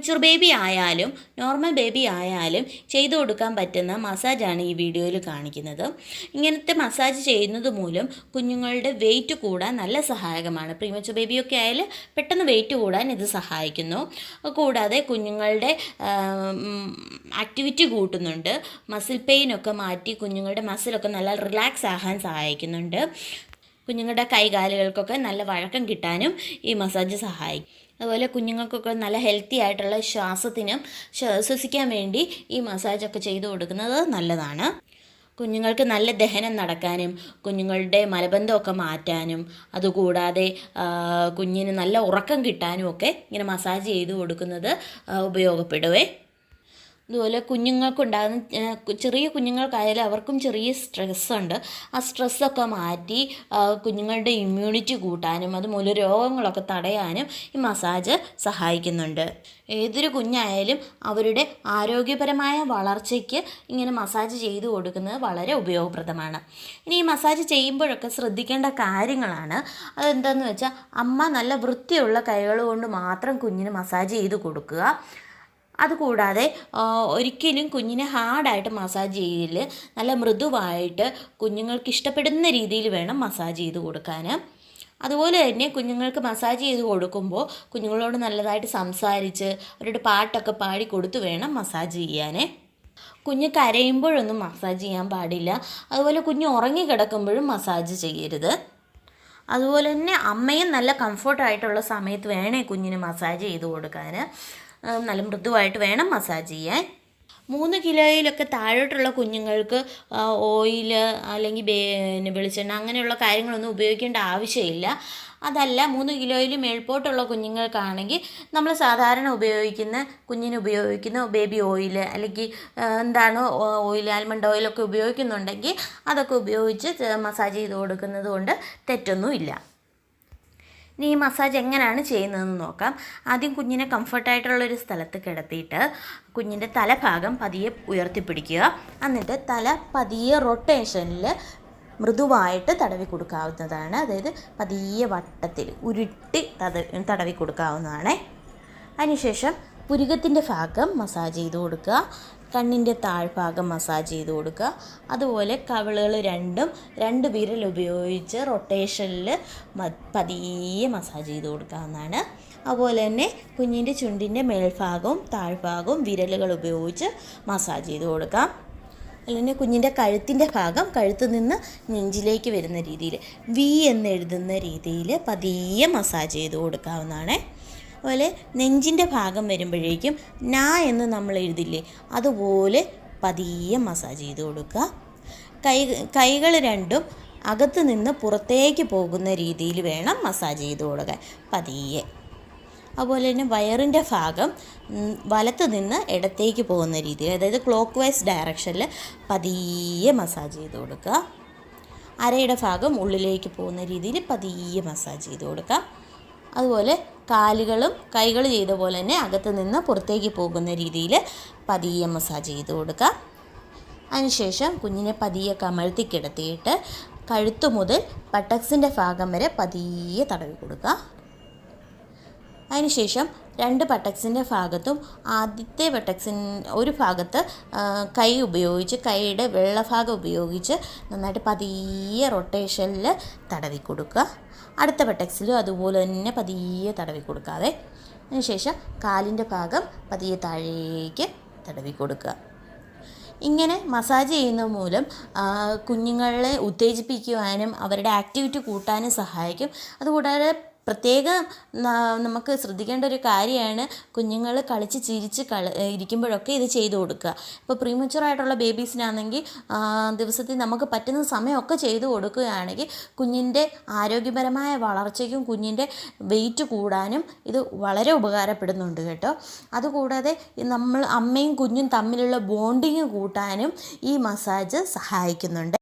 Mature baby ആയാലും normal baby ആയാലും ചെയ്തു കൊടുക്കാൻ പറ്റുന്ന മസാജാണ് ഈ വീഡിയോയിൽ കാണിക്കുന്നത്. ഇങ്ങനത്തെ മസാജ് ചെയ്യുന്നത് മൂലം കുഞ്ഞുങ്ങളുടെ വെയിറ്റ് കൂടാൻ നല്ല സഹായകമാണ്. പ്രീമച്ചർ ബേബിയൊക്കെ ആയാൽ പെട്ടെന്ന് വെയിറ്റ് കൂടാൻ ഇത് സഹായിക്കുന്നു. കൂടാതെ കുഞ്ഞുങ്ങളുടെ ആക്ടിവിറ്റി കൂട്ടുന്നുണ്ട്. മസിൽ പെയിനൊക്കെ മാറ്റി കുഞ്ഞുങ്ങളുടെ മസിലൊക്കെ നല്ല റിലാക്സ് ആകാൻ സഹായിക്കുന്നുണ്ട്. കുഞ്ഞുങ്ങളുടെ കൈകാലുകൾക്കൊക്കെ നല്ല വഴക്കം കിട്ടാനും ഈ മസാജ് സഹായിക്കും അതുപോലെ കുഞ്ഞുങ്ങൾക്കൊക്കെ നല്ല ഹെൽത്തി ആയിട്ടുള്ള ശ്വാസത്തിനും ശ്വസിക്കാൻ വേണ്ടി ഈ മസാജൊക്കെ ചെയ്തു കൊടുക്കുന്നത് നല്ലതാണ്. കുഞ്ഞുങ്ങൾക്ക് നല്ല ദഹനം നടക്കാനും കുഞ്ഞുങ്ങളുടെ മലബന്ധമൊക്കെ മാറ്റാനും അതുകൂടാതെ കുഞ്ഞിന് നല്ല ഉറക്കം കിട്ടാനും ഒക്കെ ഇങ്ങനെ മസാജ് ചെയ്ത് കൊടുക്കുന്നത് ഉപയോഗപ്പെടുവേ. അതുപോലെ കുഞ്ഞുങ്ങൾക്കുണ്ടാകുന്ന ചെറിയ കുഞ്ഞുങ്ങൾക്കായാലും അവർക്കും ചെറിയ സ്ട്രെസ്സുണ്ട് ആ സ്ട്രെസ്സൊക്കെ മാറ്റി കുഞ്ഞുങ്ങളുടെ ഇമ്മ്യൂണിറ്റി കൂട്ടാനും അതുമൂലം രോഗങ്ങളൊക്കെ തടയാനും ഈ മസാജ് സഹായിക്കുന്നുണ്ട്. ഏതൊരു കുഞ്ഞായാലും അവരുടെ ആരോഗ്യപരമായ വളർച്ചയ്ക്ക് ഇങ്ങനെ മസാജ് ചെയ്തു കൊടുക്കുന്നത് വളരെ ഉപയോഗപ്രദമാണ്. ഇനി ഈ മസാജ് ചെയ്യുമ്പോഴൊക്കെ ശ്രദ്ധിക്കേണ്ട കാര്യങ്ങളാണ്. അതെന്താണെന്ന് വെച്ചാൽ അമ്മ നല്ല വൃത്തിയുള്ള കൈകൾ കൊണ്ട് മാത്രം കുഞ്ഞിന് മസാജ് ചെയ്ത് കൊടുക്കുക. അതുകൂടാതെ ഒരിക്കലും കുഞ്ഞിനെ ഹാർഡായിട്ട് മസാജ് ചെയ്യില്ല നല്ല മൃദുവായിട്ട് കുഞ്ഞുങ്ങൾക്ക് ഇഷ്ടപ്പെടുന്ന രീതിയിൽ വേണം മസാജ് ചെയ്ത് കൊടുക്കാൻ അതുപോലെ തന്നെ കുഞ്ഞുങ്ങൾക്ക് മസാജ് ചെയ്ത് കൊടുക്കുമ്പോൾ കുഞ്ഞുങ്ങളോട് നല്ലതായിട്ട് സംസാരിച്ച് അവരുടെ പാട്ടൊക്കെ പാടി കൊടുത്ത് വേണം മസാജ് ചെയ്യാൻ കുഞ്ഞ് കരയുമ്പോഴൊന്നും മസാജ് ചെയ്യാൻ പാടില്ല. അതുപോലെ കുഞ്ഞ് ഉറങ്ങി കിടക്കുമ്പോഴും മസാജ് ചെയ്യരുത്. അതുപോലെ തന്നെ അമ്മയും നല്ല കംഫർട്ടായിട്ടുള്ള സമയത്ത് വേണേ കുഞ്ഞിന് മസാജ് ചെയ്ത് കൊടുക്കാൻ നല്ല മൃദുവായിട്ട് വേണം മസാജ് ചെയ്യാൻ. മൂന്ന് കിലോയിലൊക്കെ താഴോട്ടുള്ള കുഞ്ഞുങ്ങൾക്ക് ഓയിൽ അല്ലെങ്കിൽ വെളിച്ചെണ്ണ അങ്ങനെയുള്ള കാര്യങ്ങളൊന്നും ഉപയോഗിക്കേണ്ട ആവശ്യമില്ല. അതല്ല മൂന്ന് കിലോയിൽ മേൽപോട്ടുള്ള കുഞ്ഞുങ്ങൾക്കാണെങ്കിൽ നമ്മൾ സാധാരണ ഉപയോഗിക്കുന്ന കുഞ്ഞിന് ഉപയോഗിക്കുന്ന ബേബി ഓയിൽ അല്ലെങ്കിൽ എന്താണ് ഓയിൽ ആൽമണ്ട് ഓയിലൊക്കെ ഉപയോഗിക്കുന്നുണ്ടെങ്കിൽ അതൊക്കെ ഉപയോഗിച്ച് മസാജ് ചെയ്ത് കൊടുക്കുന്നത് കൊണ്ട് തെറ്റൊന്നുമില്ല. ഇനി ഈ മസാജ് എങ്ങനെയാണ് ചെയ്യുന്നതെന്ന് നോക്കാം. ആദ്യം കുഞ്ഞിനെ കംഫർട്ടായിട്ടുള്ളൊരു സ്ഥലത്ത് കിടത്തിയിട്ട് കുഞ്ഞിന്റെ തലഭാഗം പതിയെ ഉയർത്തിപ്പിടിക്കുക. എന്നിട്ട് തല പതിയെ റൊട്ടേഷനിൽ മൃദുവായിട്ട് തടവി കൊടുക്കാവുന്നതാണ്. അതായത് പതിയെ വട്ടത്തിൽ ഉരുട്ടി തടവി കൊടുക്കാവുന്നതാണ്. അതിനുശേഷം പുരുകത്തിന്റെ ഭാഗം മസാജ് ചെയ്ത് കൊടുക്കുക. കണ്ണിന്റെ താഴ്ഭാഗം മസാജ് ചെയ്ത് കൊടുക്കുക. അതുപോലെ കവിളുകൾ രണ്ടും രണ്ട് വിരൽ ഉപയോഗിച്ച് റൊട്ടേഷനിൽ പതിയെ മസാജ് ചെയ്ത് കൊടുക്കാവുന്നതാണ്. അതുപോലെ തന്നെ കുഞ്ഞിന്റെ ചുണ്ടിന്റെ മേൽഭാഗവും താഴ്ഭാഗവും വിരലുകൾ ഉപയോഗിച്ച് മസാജ് ചെയ്ത് കൊടുക്കാം. അല്ലെങ്കിൽ കുഞ്ഞിന്റെ കഴുത്തിന്റെ ഭാഗം കഴുത്ത് നിന്ന് നെഞ്ചിലേക്ക് വരുന്ന രീതിയിൽ വി എന്ന് എഴുതുന്ന രീതിയിൽ പതിയെ മസാജ് ചെയ്ത് കൊടുക്കാവുന്നതാണ്. അതുപോലെ നെഞ്ചിന്റെ ഭാഗം വരുമ്പോഴേക്കും നാ എന്ന് നമ്മൾ എഴുതില്ലേ അതുപോലെ പതിയെ മസാജ് ചെയ്ത് കൊടുക്കുക. കൈ കൈകൾ രണ്ടും അകത്ത് നിന്ന് പുറത്തേക്ക് പോകുന്ന രീതിയിൽ വേണം മസാജ് ചെയ്ത് കൊടുക്കാൻ പതിയെ. അതുപോലെ തന്നെ വയറിന്റെ ഭാഗം വലത്ത് നിന്ന് ഇടത്തേക്ക് പോകുന്ന രീതിയിൽ അതായത് ക്ലോക്ക് വൈസ് ഡയറക്ഷനിൽ പതിയെ മസാജ് ചെയ്ത് കൊടുക്കുക. അരയുടെ ഭാഗം ഉള്ളിലേക്ക് പോകുന്ന രീതിയിൽ പതിയെ മസാജ് ചെയ്ത് കൊടുക്കുക. അതുപോലെ കാലുകളും കൈകൾ ചെയ്ത പോലെ തന്നെ അകത്ത് നിന്ന് പുറത്തേക്ക് പോകുന്ന രീതിയിൽ പതിയെ മസാജ് ചെയ്ത് കൊടുക്കുക. അതിനുശേഷം കുഞ്ഞിനെ പതിയെ കമഴ്ത്തി കിടത്തിയിട്ട് കഴുത്തു മുതൽ പട്ടക്സിന്റെ ഭാഗം വരെ പതിയെ തടവി കൊടുക്കുക. അതിനുശേഷം രണ്ട് പട്ടക്സിന്റെ ഭാഗത്തും ആദ്യത്തെ പട്ടക്സിൻ ഒരു ഭാഗത്ത് കൈ ഉപയോഗിച്ച് കൈയുടെ വെള്ളഭാഗം ഉപയോഗിച്ച് നന്നായിട്ട് പതിയെ റൊട്ടേഷനിൽ തടവി കൊടുക്കുക. അടുത്ത ബട്ടക്സിലും അതുപോലെ തന്നെ പതിയെ തടവി കൊടുക്കാതെ അതിനുശേഷം കാലിന്റെ ഭാഗം പതിയെ താഴേക്ക് തടവി കൊടുക്കുക. ഇങ്ങനെ മസാജ് ചെയ്യുന്ന മൂലം കുഞ്ഞുങ്ങളെ ഉത്തേജിപ്പിക്കുവാനും അവരുടെ ആക്ടിവിറ്റി കൂട്ടാനും സഹായിക്കും. അതുകൂടാതെ പ്രത്യേകം നമുക്ക് ശ്രദ്ധിക്കേണ്ട ഒരു കാര്യമാണ് കുഞ്ഞുങ്ങൾ കളിച്ച് ചിരിച്ച് കള ഇരിക്കുമ്പോഴൊക്കെ ഇത് ചെയ്തു കൊടുക്കുക. ഇപ്പോൾ പ്രീമച്ചുറായിട്ടുള്ള ബേബീസിനാണെങ്കിൽ ദിവസത്തിൽ നമുക്ക് പറ്റുന്ന സമയമൊക്കെ ചെയ്തു കൊടുക്കുകയാണെങ്കിൽ കുഞ്ഞിന്റെ ആരോഗ്യപരമായ വളർച്ചയ്ക്കും കുഞ്ഞിന്റെ വെയിറ്റ് കൂടാനും ഇത് വളരെ ഉപകാരപ്പെടുന്നുണ്ട് കേട്ടോ. അതുകൂടാതെ നമ്മൾ അമ്മയും കുഞ്ഞും തമ്മിലുള്ള ബോണ്ടിങ് കൂട്ടാനും ഈ മസാജ് സഹായിക്കുന്നുണ്ട്.